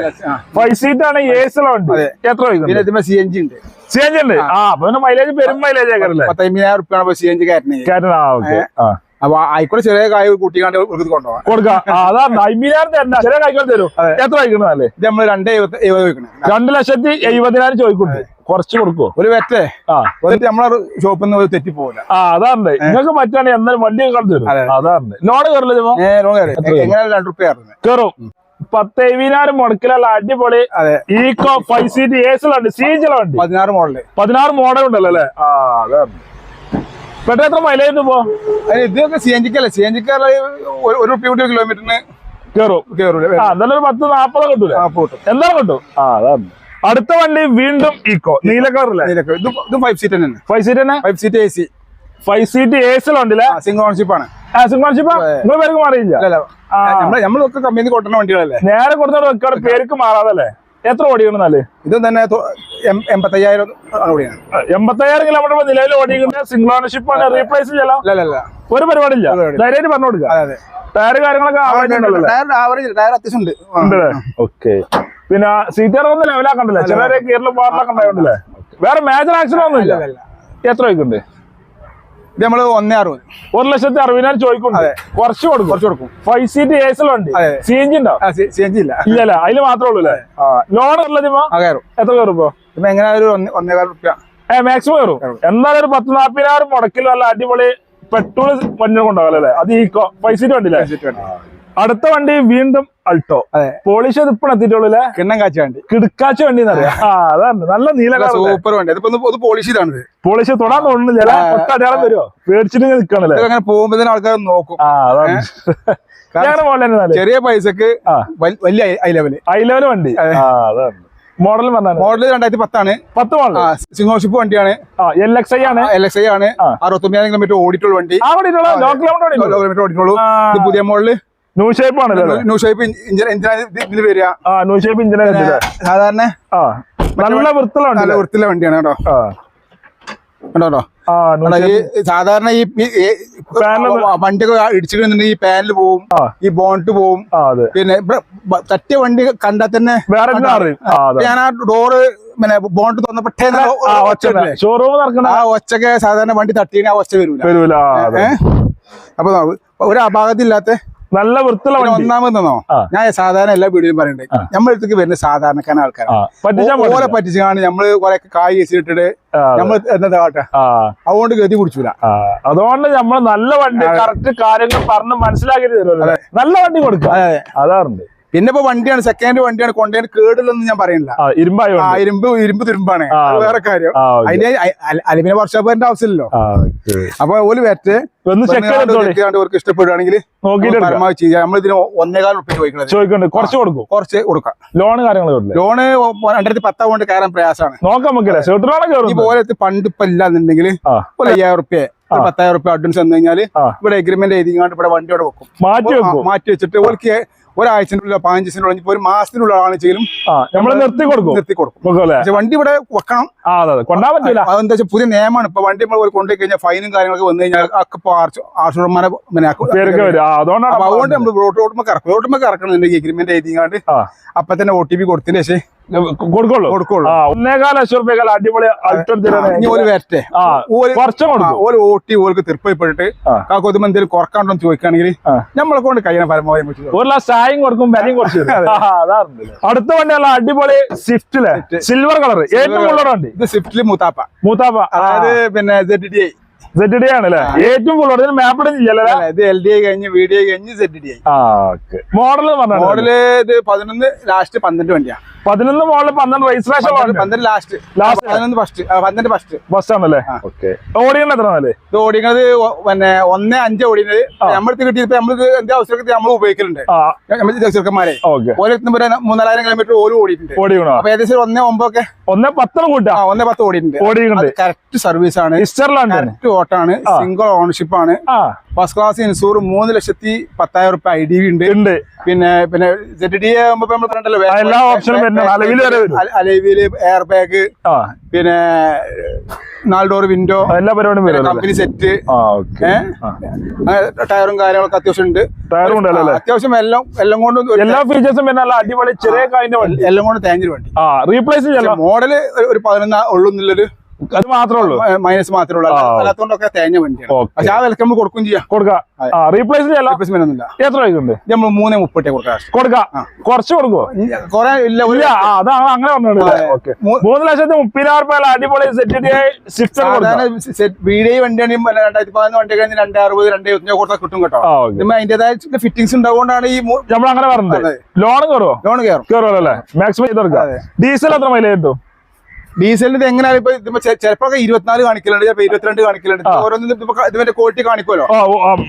ഫൈവ് സീറ്റ് ആണ് എ വണ്ടി. ഉണ്ട് എത്ര സി എൻ ജി ഉണ്ട്. സി എൻ ജി ഉണ്ട്? ആ. അപ്പൊ മൈലേജ് പെരും മൈലേജ് ആക്കാറല്ലേ പത്തമ്പതിനായിരം റുപ്യാണ് സി എൻ ജി കയറ്റണേ ആ ഓക്കെ ആ. അപ്പൊ ആയിക്കോട്ടെ ചെറിയ കായ് കൂട്ടിക്കാണ്ട് കൊണ്ടുപോകാം കൊടുക്കാം. അതാ അമ്പതിനായിരം തരണ്ട. ചെറിയ കൈകൾ തരും. എത്ര വൈകണല്ലേ ഇത് നമ്മൾ രണ്ട് എഴുപത് രണ്ട് ലക്ഷത്തി എഴുപതിനായിരം ചോദിക്കുന്നുണ്ട്. കുറച്ച് കൊടുക്കുവോ? ഒരു വെറ്റേ. ആ. എന്നിട്ട് നമ്മളെ ഷോപ്പിൽ നിന്ന് തെറ്റി പോകില്ല ആ അതാണ് നിങ്ങൾക്ക് പറ്റുകയാണെങ്കിൽ എന്നാലും വണ്ടി കടന്നു തരും. അതാണ് ലോൺ കയറില്ല ലോൺ കയറി. എങ്ങനെ രണ്ട് റുപ്യ കയറുന്നത് കയറും. പത്ത് എഴുപതിനായിരം മുടക്കിലുള്ള അടിപൊളി അതെ. Eeco five seat C G ഉണ്ട് പതിനാറ് മോഡൽ. പതിനാറ് മോഡൽ ഉണ്ടല്ലോ അല്ലേ? ആ അതെ. പെട്ടെന്ന് എത്ര മൈലേജ് പോ ഇതൊക്കെ സി എൻ ജിക്കല്ലേ സി എൻ ജിക്ക് ഒരു റുപ്യ കിലോമീറ്ററിന് കേറും. ഒരു പത്ത് നാപ്പത് കിട്ടൂലേ? എന്തായാലും കിട്ടും. ആ അതാണ് അടുത്ത വണ്ടി വീണ്ടും ഈക്കോ നീല കളറിലെ ഇതും ഫൈവ് സീറ്റ് തന്നെ ഫൈവ് സീറ്റ് തന്നെ? Five seat A C five seat ഏസിലുണ്ടല്ലേ single ownership ആണ്. സിംഗിൾ ഓൺഷിപ്പ് നിങ്ങൾ പേർക്ക് മാറിയില്ല? നമ്മളൊക്കെ കമ്പനി കൊട്ടുന്ന വണ്ടികളല്ലേ? നേരെ കൊടുത്ത വെക്കാറ് പേർക്ക് മാറാതല്ലേ? എത്ര ഓടിക്കണമെന്നാൽ ഇത് തന്നെ എൺപത്തയ്യായിരം എൺപത്തയ്യായിരം കിലോമീറ്റർ നിലവിൽ ഓടിക്കുന്ന സിംഗിൾ ഓണർഷിപ്പ് ആണ് റീപ്ലേസ് ചെയ്യാം ഒരു പരിപാടി ഇല്ല. ധൈര്യമായിട്ട് പറഞ്ഞു കൊടുക്കുക. ടയർ കാര്യങ്ങളൊക്കെ ആവശ്യമുണ്ടല്ലോ ടയർ ആവറേജ് ടയർ അത്യാവശ്യം ഉണ്ട്. ആ. ഉണ്ടല്ലേ ഓക്കെ. പിന്നെ സീറ്റർ ഒന്ന് ലെവലാക്കണ്ടല്ലേ ചിലരെ കീറിലും പാറിലൊക്കെ ഉണ്ടായോണ്ടല്ലേ വേറെ മേജർ ആക്സിഡന്റ് ഒന്നും ഇല്ല. എത്ര ചോദിക്കുന്നുണ്ട് ഇത് നമ്മൾ ഒന്നേ അറുപത്. ഒരു ലക്ഷത്തി അറുപതിനായിരം അതെ. കുറച്ച് കൊടുക്കും. കുറച്ച് കൊടുക്കും. ഫൈവ് സീറ്റ് എ ഏസിലുണ്ട് ഉണ്ട്. സി എൻ ജി ഉണ്ടോ? സി എൻ ജി ഇല്ല. ഇല്ലല്ല അതിൽ മാത്രമേ ഉള്ളൂ അല്ലേ? ലോൺ ഉള്ളത് കയറും. എത്ര കയറും ഇപ്പൊ? എങ്ങനെ ഒരു ഒന്നേ- ഒന്നേകാൽ റുപ്യ ഏ മാക്സിമം കയറും. എന്നാലും ഒരു പത്ത് നാപ്പതിനായിരം മുടക്കിൽ നല്ല അടിപൊളി പെട്രോൾ വണ്ടി കൊണ്ടാവല്ലേ അത് ഈക്കോ ഫൈവ് സീറ്റ് വണ്ടിയില്ലേ? അടുത്ത വണ്ടി വീണ്ടും അൾട്ടോ. അതെ. പോളിഷ് അത് ഇപ്പം എത്തിയിട്ടുള്ളൂ അല്ലേ? കിണ്ണം കാച്ച വണ്ടി. കിടക്കാച്ച വണ്ടി എന്നറിയാം അതാണ്. നല്ല നീല സൂപ്പർ വണ്ടി. അതിപ്പോ പോളിഷ് ചെയ്താണ് പോളിഷ് തൊടാൻ തോന്നുന്നില്ല അടയാളം വരുമോ പേടിച്ചിട്ട് നിൽക്കണല്ലേ അങ്ങനെ പോകുമ്പോ തന്നെ ആൾക്കാർ നോക്കും. (laughs) ചെറിയ പൈസക്ക് വലിയ ഐ ലെവൽ ഐ ലെവൽ വണ്ടി. അതാണ്. മോഡൽ പറഞ്ഞാൽ മോഡൽ രണ്ടായിരത്തി പത്താണ് പത്ത് മോഡൽ സിംഗോഷിപ്പ് വണ്ടിയാണ്. എൽ എക്സ് ഐ ആണ്. എൽ എക്സ് ഐ ആണ്. അറുപത്തൊമ്പതിനായിരം കിലോമീറ്റർ ഓടിയിട്ടുള്ള വണ്ടി. കിലോമീറ്റർ ഓടിയിട്ടുള്ളൂ. ഇത് പുതിയ മോഡൽ. ന്യൂ ഷേപ്പ് ആണല്ലോ? ന്യൂ ഷേപ്പ് ഇതിൽ വരിക. ആ ന്യൂ ഷേപ്പ് ഇഞ്ചിനെ കണ്ടില്ലേ സാധാരണ ആ നല്ല വൃത്തിയുള്ള നല്ല വൃത്തിയുള്ള വണ്ടിയാണ് കേട്ടോ. കേട്ടോ ഈ സാധാരണ ഈ വണ്ടിയൊക്കെ ഇടിച്ചിട്ടുണ്ടെങ്കിൽ ഈ പാനൽ പോവും ഈ ബോണ്ട് പോവും. പിന്നെ തട്ടിയ വണ്ടി കണ്ടാൽ തന്നെ വേറെ ഞാൻ ആ ഡോറ് പിന്നെ ബോണ്ട് ഇട്ടില്ലേ? ഷോറൂം നടക്കണ ആ ഒച്ചക്ക് സാധാരണ വണ്ടി തട്ടിയ ആ ഒച്ച വരൂല. വരൂല? അപ്പൊ ഒരു അപാകത്തില്ലാത്ത നല്ല വൃത്തിയുള്ള വണ്ടി. ഒന്നാമതെന്നോ. ഞാൻ സാധാരണ എല്ലാ വീഡിയോയും പറയണ്ടേ. നമ്മളടുത്തേക്ക് വരുന്ന സാധാരണക്കാരൻ ആൾക്കാർ ആ. പറ്റിച്ചാൻ ഓരെ. പറ്റിച്ചാണ് നമ്മൾ കൊറേ കായ് വെച്ചിട്ടിട്ട്. നമ്മൾ എന്താ കാട്ടെ? അതുകൊണ്ട് ഗതി പിടിച്ചില്ല അതുകൊണ്ട് നമ്മൾ നല്ല വണ്ടി കറക്റ്റ് കാര്യങ്ങൾ പറഞ്ഞ് മനസ്സിലാക്കി തരുമല്ലോ. നല്ല വണ്ടി കൊടുക്കുക. അതാറുണ്ട് പിന്നെ ഇപ്പൊ വണ്ടിയാണ് സെക്കൻഡ് വണ്ടിയാണ് കൊണ്ടുപോയി കേടില്ലെന്ന് ഞാൻ പറയുന്നില്ല ഇരുമ്പായോ ഇരുമ്പ് ഇരുമ്പ് തുരുമ്പാണ്. വേറെ കാര്യം. അതിന്റെ അതിന്റെ എന്റെ ആവശ്യമില്ലല്ലോ. അപ്പൊ ഒരു വെറ്റ് അവർക്ക് ഇഷ്ടപ്പെടുകയാണെങ്കിൽ നമ്മളിതിന് ഒന്നേകാൽ റുപ്യ ചോദിക്കുന്നത് കുറച്ച് കൊടുക്കും. കുറച്ച് കൊടുക്കാം. ലോൺ കാര്യങ്ങൾ ലോൺ ലോണ് രണ്ടായിരത്തി പത്താവുകൊണ്ട് കയറാൻ പ്രയാസമാണ് നോക്കാം നമുക്ക് ഈ പോലെ പണ്ട് ഇപ്പൊ ഇല്ലാന്നുണ്ടെങ്കിൽ ഒരു അയ്യായിരം റുപ്യ പത്തായിരം റുപ്യ അഡ്വാൻസ് വന്നു കഴിഞ്ഞാൽ. ഇവിടെ എഗ്രിമെന്റ് എഴുതി ഇവിടെ വണ്ടിയോടെ വെക്കും. മാറ്റി വെക്കും. മാറ്റി വെച്ചിട്ട് ഓർക്ക് ഒരാഴ്ചനുള്ളിൽ പതിനഞ്ച് ദിവസത്തിനുള്ളിൽ ഇപ്പൊ ഒരു മാസത്തിനുള്ള ആണെങ്കിലും നമ്മൾ നിർത്തി കൊടുക്കും. നിർത്തി കൊടുക്കും പക്ഷെ വണ്ടി ഇവിടെ വെക്കണം. കൊണ്ടാ പറ്റില്ല അതെന്താ വെച്ചാൽ പുതിയ നിയമമാണ്. ഇപ്പൊ വണ്ടി നമ്മൾ കൊണ്ടുപോയി കഴിഞ്ഞാൽ ഫൈനും കാര്യങ്ങളൊക്കെ വന്നു കഴിഞ്ഞാൽ ഒക്കെ ഇപ്പൊ ആർഷുമാരെ പിന്നെ പേരൊക്കെ വരും. ആ അതുകൊണ്ടാണ് അപ്പൊ അതുകൊണ്ട് നമ്മൾ റോഡ് കറക്കും റോഡുമ്പോ കറക്കണം എഗ്രിമെന്റ് എഴുതി ആ. അപ്പൊ തന്നെ ഒ ടി പി കൊടുത്തതിന് ശേഷം കൊടുക്കുള്ളൂ. കൊടുക്കുള്ളൂ. ഒന്നേകാല ലക്ഷം റുപ്യക്കാൾ അടിപൊളി വരട്ടെ. കുറച്ചും കൊടുക്കും. ഓട്ടി തീർപ്പപ്പെട്ടിട്ട് എന്തെങ്കിലും കുറക്കാണ്ടോ ചോദിക്കുകയാണെങ്കിൽ. നമ്മളെ കൊണ്ട് കഴിയണ പരമാവധി ഒരു ചായയും കൊടുക്കും വിലയും കുറച്ച് അടുത്ത വണ്ടിയുള്ള അടിപൊളി സ്വിഫ്റ്റിൽ സിൽവർ കളർ ഏറ്റവും കൂടുതൽ വണ്ടി. ഇത് സ്വിഫ്റ്റിൽ മൂത്താപ്പ. മൂത്താപ്പ. അതായത് പിന്നെ സെറ്റ് ആണ് അല്ലേ? ഏറ്റവും കൂടുതൽ ഇതിന് മാപ്പിടും ചെയ്യല്ലേ ഇത് എൽ ഡി ഐ കഴിഞ്ഞ് വി ഡി ഐ കഴിഞ്ഞ് ഡി ഐ മോഡൽ മോഡൽ ഇത് പതിനൊന്ന് ലാസ്റ്റ് പന്ത്രണ്ട് വണ്ടിയാണ് പതിനൊന്ന് മോഡൽ പന്ത്രണ്ട് രജിസ്ട്രേഷൻ പന്ത്രണ്ട് ലാസ്റ്റ് ലാസ്റ്റ്. പതിനൊന്ന് ഫസ്റ്റ് പന്ത്രണ്ട് ഫസ്റ്റ് ഫസ്റ്റ് ആണല്ലേ? ഓക്കെ എത്ര നാല് ഇത് ഓടിക്കുന്നത് പിന്നെ ഒന്ന് അഞ്ച് ഓടിക്കുന്നത്. നമ്മളടുത്ത് കിട്ടിയപ്പോ നമ്മൾക്ക് എന്റെ അവസരത്തിൽ നമ്മൾ ഉപയോഗിക്കലുണ്ട്. ചെറുക്കന്മാരെ. ഓക്കെ ഓരോ മൂന്നാലായിരം കിലോമീറ്റർ ഓരോ ഓടിയിട്ടുണ്ട്. ഓടിക്കണോ? അപ്പൊ ഏകദേശം ഒന്നേ ഒമ്പതൊക്കെ ഒന്നേ പത്തിന് കൂട്ടാ. ഒന്നേ പത്ത് ഓടിയിട്ടുണ്ട്. ഓടിക്കണ്ട് കറക്റ്റ് സർവീസ് ആണ്. ഇസ്റ്റർലാൻഡ് ഡയറക്റ്റ് ഓട്ടാണ് സിംഗിൾ ഓണർഷിപ്പ് ആണ്. ഫസ്റ്റ് ക്ലാസ് ഇൻഷൂർ മൂന്ന് ലക്ഷത്തി പത്തായിരം റുപ്യ ഐ ഡി ഉണ്ട്. പിന്നെ പിന്നെ സെറ്റ് ഡി ആകുമ്പോ നമ്മൾ പറഞ്ഞല്ലോ എല്ലാ ഓപ്ഷനും. അലവിൽ എയർ ബാഗ് പിന്നെ നാല് ഡോർ വിൻഡോ എല്ലാ പരിപാടിയും കമ്പനി സെറ്റ് ടയറും കാര്യങ്ങളൊക്കെ അത്യാവശ്യം ഉണ്ട്. ടയറും ഉണ്ടല്ലോ അത്യാവശ്യം എല്ലാം എല്ലാം കൊണ്ടും എല്ലാ ഫീച്ചേഴ്സും പിന്നെ അടിപൊളി ചെറിയ കായിന്റെ വണ്ടി. എല്ലാം കൊണ്ടും തേഞ്ഞൊരു വണ്ടി. റീപ്ലേസ് മോഡൽ ഒരു പതിനൊന്ന് ഉള്ളൂ എന്നുള്ളൊരു അത് മാത്രമേ ഉള്ളൂ. മൈനസ് മാത്രമേ ഉള്ളൂ. അല്ലാത്തതുകൊണ്ടൊക്കെ തേഞ്ഞ വണ്ടിയാണ്. പക്ഷെ ആ വിലക്ക് നമ്മൾ കൊടുക്കും ചെയ്യാം. കൊടുക്കാം. ആ റീപ്ലേസ് ചെയ്യല്ലോ Replacement ഒന്നുമില്ല. എത്ര രൂപയ്ക്കുണ്ട് നമ്മൾ മൂന്നേ മുപ്പട്ടേ കൊടുക്കാം. കൊടുക്കാം. കുറച്ച് കൊടുക്കോ കുറെ ഇല്ല അതാണ് അങ്ങനെ മൂന്ന് ലക്ഷത്തി മുപ്പതിനായിരം രൂപ അടിപൊളി സെറ്റ് വീഡിയോ വണ്ടിയാണ് രണ്ടായിരത്തി പതിനൊന്ന് വണ്ടി കഴിഞ്ഞ് രണ്ടേ അറുപത് രണ്ടേ ഇരുപത്തഞ്ചോ കൊടുത്താൽ കിട്ടും കേട്ടോ അതിന്റേതായ ഫിറ്റിംഗ്സ് ഉണ്ടാവുകൊണ്ടാണ് ഈ നമ്മൾ അങ്ങനെ പറഞ്ഞത്. ലോൺ കയറുമോ ലോൺ കയറും. കയറുമല്ലോ അല്ലേ? മാക്സിമം ചെയ്ത് കൊടുക്കാം. ഡീസൽ എത്ര മൈലേജ് കിട്ടും? ഡീസലിന് ഇത് എങ്ങനെയാണ് ഇപ്പൊ ഇതിപ്പോ ചിലപ്പോ ഇരുപത്തിനാല് കാണിക്കലുണ്ട് ചിലപ്പോ ഇരുപത്തിരണ്ട് കാണിക്കലുണ്ട്. ഓരോന്നും ഇതിന്റെ ക്വാളിറ്റി കാണിക്കുമല്ലോ?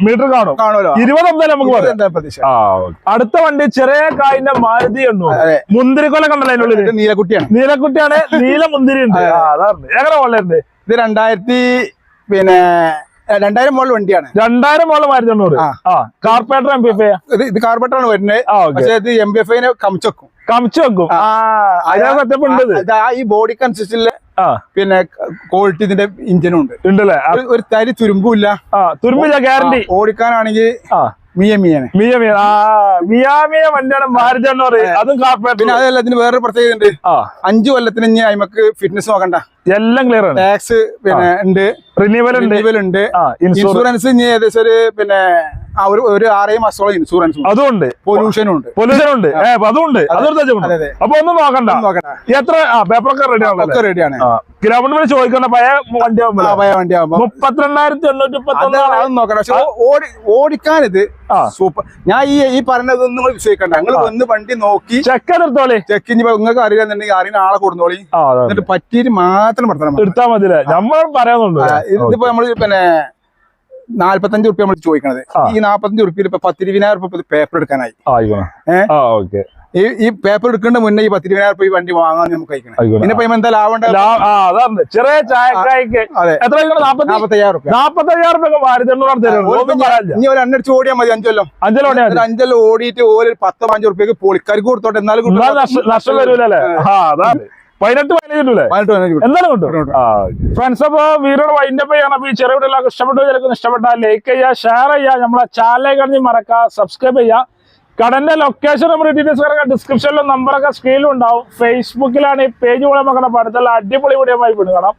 മീറ്റർ കാണും. കാണുമല്ലോ? ഇരുപത് നമുക്ക് പ്രതീക്ഷ? അടുത്ത വണ്ടി ചെറിയ കായിന്റെ മാരുതി ഉണ്ടോ. മുന്തിരിക്കൊല കണ്ടല്ലോ നീലക്കുട്ടിയാണ്. നീലക്കുട്ടിയാണ് നീല മുന്തിരി ഉണ്ട് (laughs) അതാണ്. എങ്ങനെ വളരെ ഇത് രണ്ടായിരത്തി പിന്നെ രണ്ടായിരം മോളിൽ വണ്ടിയാണ്. രണ്ടായിരം മോളിൽ ആയിരത്തി എണ്ണൂറ് കാർപ്പേറ്റർ എം പി എഫ് ഇത് ഇത് ആണ് വരുന്നത്. പക്ഷേ ഇത് എം ബി എഫ് ഐനെ കമിച്ചെക്കും കമിച്ചു വെക്കും. ആ അതിനാ സെറ്റപ്പ് ഉണ്ട് ഈ ബോഡി കൺസിസ്റ്റിലെ പിന്നെ ക്വാളിറ്റി ഇതിന്റെ ഇഞ്ചിനും ഉണ്ട്. ഉണ്ടല്ലേ? ഒരു- തരി തുരുമ്പില്ല തുരുമ്പില്ല ഗ്യാരണ്ടി ആ, ഓടിക്കാനാണെങ്കിൽ ആ മിയ മിയാണ് മിയ മിയ ആ മിയാമിയ വണ്ടിയാണ് മാരുതി എണ്ണൂറ് അതും കാർപ്പറ്റ് പിന്നെ അതല്ല ഇതിന് വേറൊരു പ്രത്യേകത ഉണ്ട്. അഞ്ചു കൊല്ലത്തിന് ഇനി അയിമക്ക് ഫിറ്റ്നസ് നോക്കണ്ട. എല്ലാം ക്ലിയർ ആണ്. ടാക്സ് പിന്നെ ഉണ്ട്. റിന്യൂവൽ ഉണ്ട്. ഇൻഷുറൻസ് ഇനി ഏകദേശം ഒരു പിന്നെ ഒരു ഒരു ആറേഴ് മാസത്തോളം ഇൻഷുറൻസ് ഉണ്ട്. അതും ഉണ്ട്. പൊല്യൂഷനും ഉണ്ട്. പൊല്യൂഷൻ ഉണ്ട് ഏ അപ്പൊ അതും. ഉണ്ട്. അതൊരു അപ്പൊ ഒന്നും നോക്കണ്ട. എത്ര പേപ്പറൊക്കെ റെഡി ഒക്കെ റെഡിയാണ് കിലോമീറ്റർ ചോദിക്കണ്ട പഴയ വണ്ടി ആവുമ്പോ പഴയ വണ്ടി ആകുമ്പോ മുപ്പത്തിരണ്ടായിരത്തി എണ്ണൂറ്റി മുപ്പത്തി അത് നോക്കണം പക്ഷെ ഓടി ഓടിക്കാനിത് ആ. സൂപ്പർ. ഞാൻ ഈ ഈ പറഞ്ഞതൊന്നും നിങ്ങൾ വിശ്വസിക്കണ്ട. നിങ്ങൾ ഒന്ന് വണ്ടി നോക്കി ചെക്ക് എടുത്തോളി. ചെക്ക് നിങ്ങൾക്ക് അറിയാന്നുണ്ടെങ്കിൽ അറിയുന്ന ആളെ കൊടുത്തോളി എന്നിട്ട് പറ്റിയിട്ട് മാത്രം എടുത്താൽ മതി നമ്മൾ പറയാനുണ്ട് ഇതിപ്പോ നമ്മൾ പിന്നെ നാല്പത്തഞ്ച് റുപ്യ നമ്മൾ ചോദിക്കണത്. ഈ നാല്പത്തഞ്ച് റുപ്യയിൽ ഇപ്പൊ പത്തിരുപതിനായിരം റുപ്യ പേപ്പർ എടുക്കാനായി. ഈ ഈ പേപ്പർ എടുക്കേണ്ട മുന്നേ ഈ പത്തിരുപതിനായിരം റുപ്യ വണ്ടി വാങ്ങാൻ നമുക്ക് കഴിക്കണം. പിന്നെ ഇപ്പൊ എന്താ അതാണ്. ചെറിയ ചായക്കായ്ക്ക് നാപ്പത്തയ്യായിരം റുപ്യ നാപ്പത്തയ്യായിരം ഇനി ഒരു എണ്ണടിച്ച് ഓടിയാൽ മതി അഞ്ചല്ലോ അഞ്ചല്ലോ അഞ്ചല്ലോ ഓടിയിട്ട് ഓരോ പത്തോ അഞ്ചോ റുപ്യക്ക് പൊളിക്കാർക്ക് കൊടുത്തോട്ടെ എന്നാലും. നഷ്ടം വരൂലേ പതിനെട്ട് പതിനഞ്ച് കിട്ടൂലേ? എന്താണ് കിട്ടും? ഫ്രണ്ട്സ് അപ്പൊ വീഡിയോ വൈൻഡപ്പ് ചെയ്യണം അപ്പൊ ഈ ചെറിയ വീഡിയോ ഇഷ്ടപ്പെട്ടു ചിലർക്ക് ഇഷ്ടപ്പെട്ട ലൈക്ക് ചെയ്യുക ഷെയർ ചെയ്യുക. നമ്മളെ ചാനലെ കണ്ടി മറക്കുക സബ്സ്ക്രൈബ് ചെയ്യുക. കടന്റെ ലൊക്കേഷൻ നമ്മുടെ ഡീറ്റെയിൽസ് കിടക്കുക ഡിസ്ക്രിപ്ഷനിലും നമ്പറൊക്കെ സ്ക്രീനിലും ഉണ്ടാവും. ഫേസ്ബുക്കിലാണ് ഈ പേജ് പോലെ മക്കളുടെ പഠിത്തത്തിൽ അടിപൊളി വീഡിയോ ആയി വിടുകണം